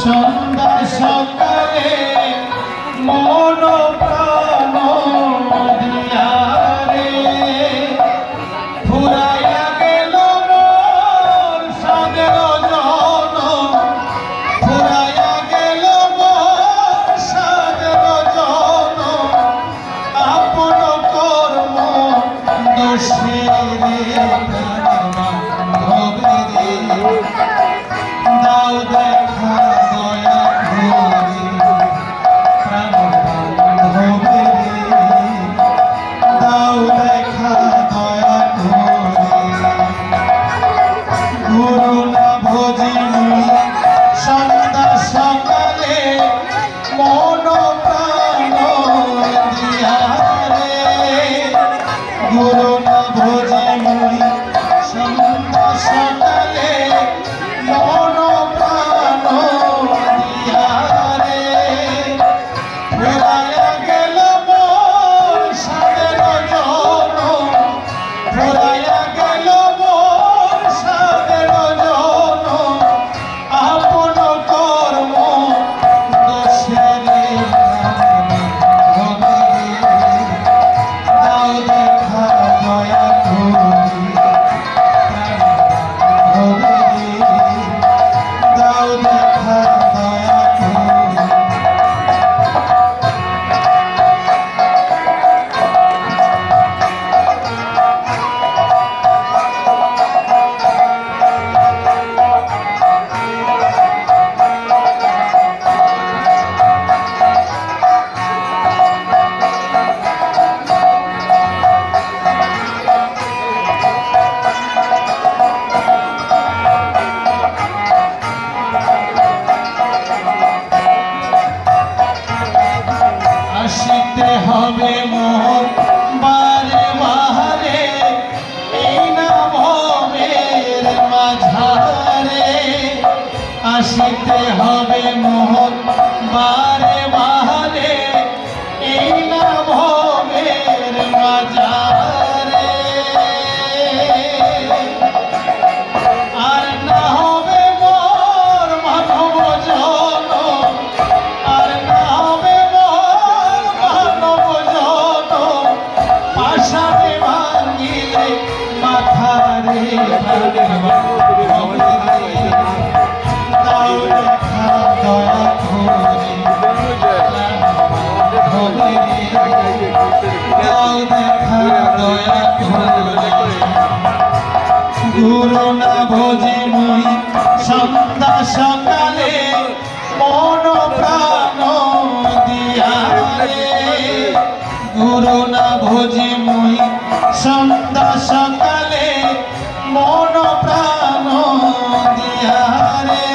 সন্ধ্যা সন্ধ্যা দাও দেখা সাথে ভাঙিলে মাথারে তাও দেখা দয়া তাও দেখা দয়া গুরু না ভোজে মুই সন্ধ্যা সকালে মন প্রাণ দিয়া। গুরু না ভোজে সন্ধ্যা সকালে মন প্রাণ দিয়ারে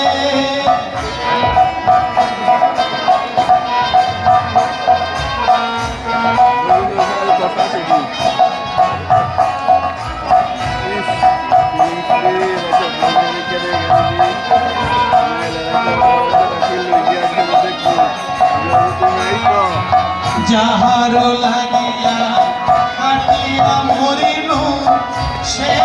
যাহার লাগে 제